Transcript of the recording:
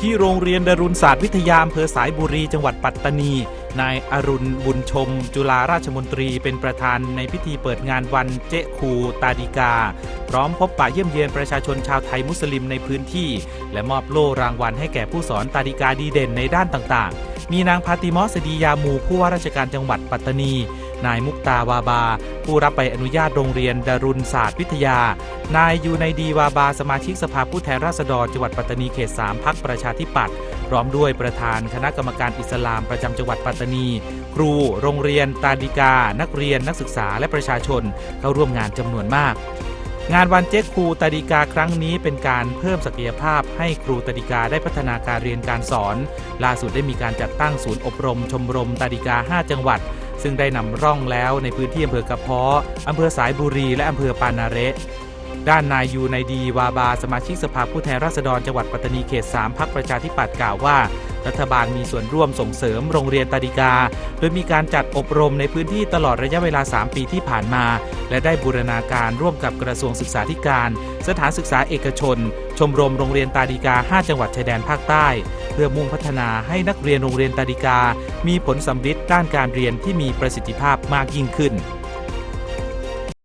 ที่โรงเรียนดารุณศาสตร์วิทยาอำเภอสายบุรีจังหวัดปัตตานี นายอรุณบุญชม จุฬาราชมนตรีเป็นประธานในพิธีเปิดงานวันเจ๊คูตาดิกา พร้อมพบปะเยี่ยมเยียนประชาชนชาวไทยมุสลิมในพื้นที่ และมอบโล่รางวัลให้แก่ผู้สอนตาดิกาดีเด่นในด้านต่างๆ มีนางพาติมอสดียามูผู้ว่าราชการจังหวัดปัตตานี นายมุกตาวาบา ผู้รับใบอนุญาตโรงเรียนดารุณศาสตร์วิทยา นายยูไนดีวาบา สมาชิกสภาผู้แทนราษฎรจังหวัดปัตตานีเขต 3พักประชาธิปัตย์พร้อมด้วยประธานคณะกรรมการอิสลามประจำจังหวัดปัตตานี ครู โรงเรียน ตาดิกา นักเรียนนักศึกษาและประชาชนเข้าร่วมงานจำนวนมากงานวันเจ๊ครูตาดิกาครั้งนี้เป็นการเพิ่มศักยภาพให้ครูตาดิกาได้พัฒนาการเรียนการสอน ล่าสุดได้มีการจัดตั้งศูนย์อบรมชมรมตาดิกา 5 จังหวัด ซึ่งได้นำร่องแล้วในพื้นที่อำเภอกระเพาะอำเภอสายบุรี และอำเภอปานาเระด้านนายยูไนดีวาบา สมาชิกสภาผู้แทนราษฎรจังหวัดปัตตานีเขต 3พักประชาธิปัตย์กล่าวว่า รัฐบาลมีส่วนร่วมส่งเสริมโรงเรียนตาดิกา โดยมีการจัดอบรมในพื้นที่ตลอดระยะเวลา 3 ปีที่ผ่านมา และได้บูรณาการร่วมกับกระทรวงศึกษาธิการ สถานศึกษาเอกชน ชมรมโรงเรียนตาดิกา 5 จังหวัดชายแดนภาคใต้ พื่อมุ่งพัฒนาให้นักเรียนโรงเรียนตาดิกา มีผลสำฤทธิ์ด้านการเรียนที่มีประสิทธิภาพมากยิ่งขึ้น